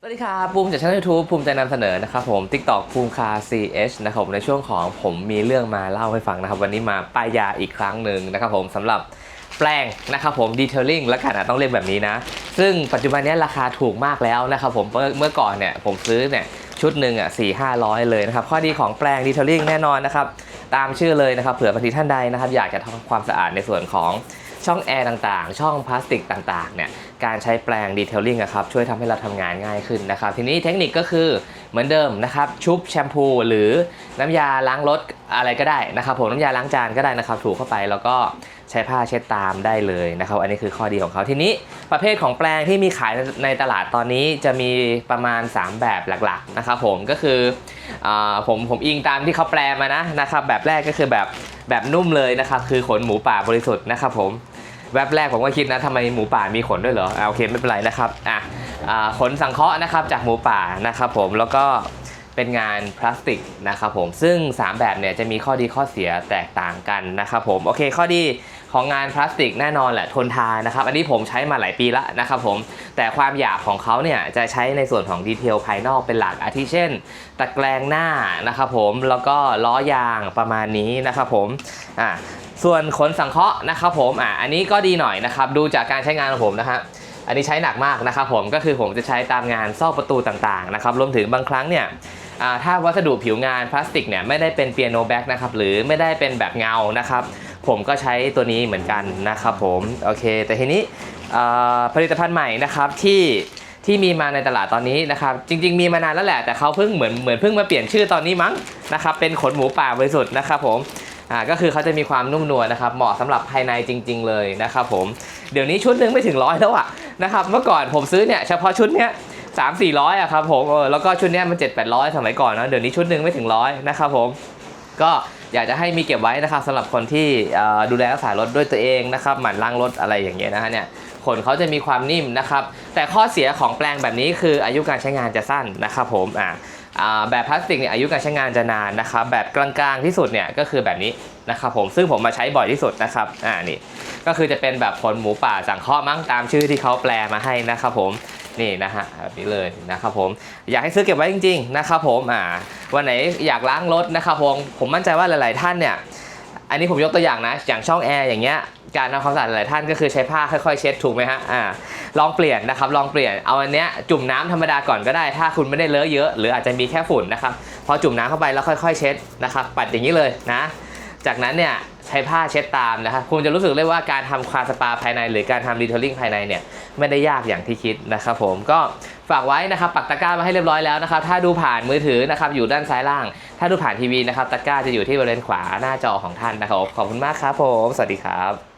สวัสดีครับภูมิจากช่องยูทูบภูมิใจนำเสนอนะครับผม TikTok ภูมิคา CH นะครับผมในช่วงของผมมีเรื่องมาเล่าให้ฟังนะครับ วันนี้มาป้ายยาอีกครั้งหนึ่งนะครับผมสำหรับแปลงนะครับผม Detailing และกันนะต้องเรียกแบบนี้นะ ซึ่งปัจจุบันนี้ราคาถูกมากแล้วนะครับผมเมื่อก่อนเนี่ยผมซื้อเนี่ยชุดหนึ่งอะสี่ห้าร้อยเลยนะครับ ข้อดีของแปลง Detailing แน่นอนนะครับ ตามชื่อเลยนะครับเผื่อบางทีท่านใดนะครับ อยากจะทำความสะอาดในส่วนของ ช่องแอร์ต่างๆ ช่องพลาสติกต่างๆ เนี่ย การใช้แปลงดีเทลลิ่งครับช่วยทำให้เราทำงานง่ายขึ้นนะครับ ทีนี้เทคนิคก็คือเหมือนเดิมนะครับ ชุบแชมพูหรือน้ำยาล้างรถอะไรก็ได้นะครับผมน้ำยาล้างจานก็ได้นะครับ ถูเข้าไปแล้วก็ใช้ผ้าเช็ดตามได้เลยนะครับ อันนี้คือข้อดีของเขาทีนี้ประเภทของแปลงที่มีขายในตลาดตอนนี้จะมีประมาณ 3 แบบหลักๆนะครับผมก็คืออผมผมอิงตามที่เขาแปลมานะนะครับ แบบแรกก็คือแบบแบบนุ่มเลยนะครับ คือขนหมูป่าบริสุทธิ์นะครับผม แวบแรกผมก็คิดนะทำไมหมูป่ามีขนด้วยเหรออ่าโอเคไม่เป็นไรนะครับอะอ่าขนสังเคราะห์นะครับจากหมูป่านะครับผมแล้วก็ เป็นงานพลาสติกนะครับผมซึ่ง 3 แบบเนี่ยจะมีข้อดีข้อเสียแตกต่างกันนะครับผมโอเคข้อดีของงานพลาสติกแน่นอนแหละทนทานนะครับ อันนี้ผมใช้มาหลายปีล้วนะครับผมแต่ความหยาบของเขาเนี่ยจะใช้ในส่วนของดีเทลภายนอกเป็นหลักอาทิเช่น ตะแกรงหน้านะครับผมแล้วก็ล้อยางประมาณนี้นะครับผมอ่าส่วนขนสังเคราะห์นะครับผมอ่าอันนี้ก็ดีหน่อยนะครับดูจากการใช้งานของผมนะฮะอันนี้ใช้หนักมากนะครับผมก็คือผมจะใช้ตามงานซอกประตูต่างๆนะครับรวมถึงบางครั้งเนี่ย ถ้าวัสดุผิวงานพลาสติกเนี่ยไม่ได้เป็นเปียโนแบ็กนะครับหรือไม่ได้เป็นแบบเงานะครับ ผมก็ใช้ตัวนี้เหมือนกันนะครับผมโอเค แต่ทีนี้ผลิตภัณฑ์ใหม่นะครับที่ที่มีมาในตลาดตอนนี้นะครับ จริง ๆ มีมานานแล้วแหละแต่เขาเพิ่งเหมือนเหมือนเพิ่งมาเปลี่ยนชื่อตอนนี้มั้งนะครับเป็นขนหมูป่าบริสุทธิ์นะครับผมอ่าก็คือเขาจะมีความนุ่มนวลนะครับ เหมาะสำหรับภายในจริง ๆ เลยนะครับผมเดี๋ยวนี้ชุดหนึ่งไม่ถึงร้อยแล้วอะนะครับเมื่อก่อนผมซื้อเนี่ยเฉพาะชุดเนี้ย สามสี่ร้อยอะครับผมเออแล้วก็ชุดเนี้ยมันเจ็ดแปดร้อยสมัยก่อนนะเดี๋ยวนี้ชุดหนึ่งไม่ถึงร้อยนะครับผมก็อยากจะให้มีเก็บไว้นะครับสำหรับคนที่ดูแลรักษารถด้วยตัวเองนะครับหมั่นล้างรถอะไรอย่างเงี้ยนะฮะเนี่ยขนเขาจะมีความนิ่มนะครับ แต่ข้อเสียของแปลงแบบนี้คืออายุการใช้งานจะสั้นนะครับผมอ่าอ่าแบบพลาสติกเนี่ยอายุการใช้งานจะนานนะครับแบบกลางๆที่สุดเนี่ยก็คือแบบนี้นะครับผมซึ่งผมมาใช้บ่อยที่สุดนะครับอ่านี่ ก็คือจะเป็นแบบขนหมูป่าสังเคราะห์มั้งตามชื่อที่เขาแปลมาให้นะครับผมนี่นะฮะแบบนี้เลยนะครับผมอยากให้ซื้อเก็บไว้จริง ๆ นะครับผมอ่าวันไหนอยากล้างรถนะครับผมผมมั่นใจว่าหลาย ๆ ท่านเนี่ยอันนี้ผมยกตัวอย่างนะ อย่างช่องแอร์อย่างเงี้ยการทำความสะอาดหลายท่านก็คือใช้ผ้าค่อยๆ เช็ดถูกไหมฮะอ่าลองเปลี่ยนนะครับลองเปลี่ยนเอาอันเนี้ยจุ่มน้ำธรรมดาก่อนก็ได้ ถ้าคุณไม่ได้เลอะเยอะ หรืออาจจะมีแค่ฝุ่นนะครับพอจุ่มน้ำเข้าไปแล้วค่อย ๆ เช็ดนะครับปัดอย่างนี้เลยนะ จากนั้นเนี่ย ใช้ผ้าเช็ดตามนะครับคุณจะรู้สึกเลยว่าการทำคาสปาภายใน หรือการทำรีเทลลิ่งภายในเนี่ยไม่ได้ยากอย่างที่คิดนะครับผมก็ฝากไว้นะครับปักตะกร้ามาให้เรียบร้อยแล้วนะครับถ้าดูผ่านมือถือนะครับอยู่ด้านซ้ายล่าง ถ้าดูผ่านทีวีนะครับตะกร้าจะอยู่ที่บริเวณขวาหน้าจอของท่านนะครับขอบคุณมากครับผม สวัสดีครับ